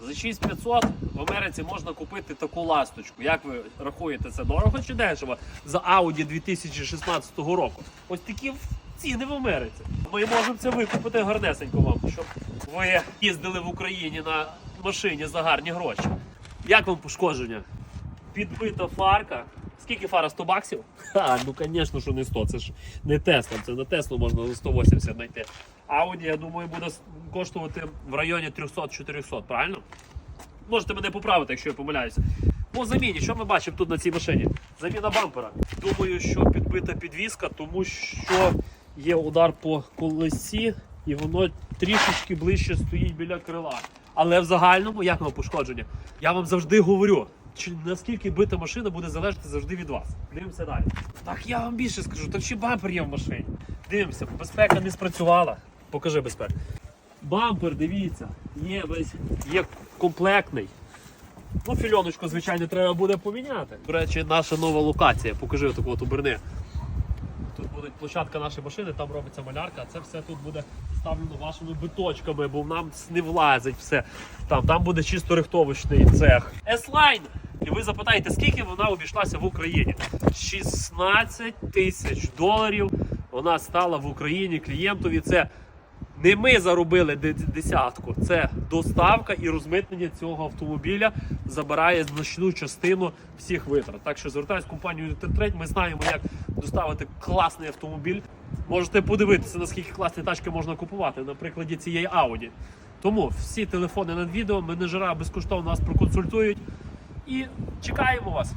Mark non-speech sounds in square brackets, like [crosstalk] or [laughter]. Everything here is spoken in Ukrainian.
За 6500 в Америці можна купити таку ласточку. Як ви рахуєте, це дорого чи дешево за Audi 2016 року? Ось такі ціни в Америці. Ми можемо це викупити гарнесенько вам, щоб ви їздили в Україні на машині за гарні гроші. Як вам пошкодження? Підбита фарка. Скільки фара 100 баксів? [laughs] Ха, ну звісно, що не 100. Це ж не Тесла. Це на Теслу можна за 180 знайти. Audi, я думаю, буде коштувати в районі 300-400, правильно? Можете мене поправити, якщо я помиляюся. По заміні, що ми бачимо тут на цій машині? Заміна бампера. Думаю, що підбита підвіска, тому що є удар по колесі, і воно трішечки ближче стоїть біля крила. Але в загальному, як вам пошкодження? Я вам завжди говорю, чи наскільки бита машина буде залежати завжди від вас. Дивимося далі. Так я вам більше скажу, так ще бампер є в машині. Дивимося, безпека не спрацювала. Покажи безпеку. Бампер, дивіться, є весь є комплектний. Ну, фільоночку, звичайно, треба буде поміняти. До речі, наша нова локація. Покажи отаку от оберни. Тут буде площадка нашої машини, там робиться малярка, а це все тут буде ставлено вашими биточками, бо нам не влазить все. Там, там буде чисто рихтовочний цех. S-Line! І ви запитаєте, скільки вона обійшлася в Україні? 16 тисяч доларів вона стала в Україні клієнтові. Це не ми заробили десятку, це доставка і розмитнення цього автомобіля забирає значну частину всіх витрат. Так що звертаюсь в компанію Трейд, ми знаємо, як доставити класний автомобіль. Можете подивитися, наскільки класні тачки можна купувати на прикладі цієї Audi. Тому всі телефони над відео, менеджера безкоштовно вас проконсультують і чекаємо вас.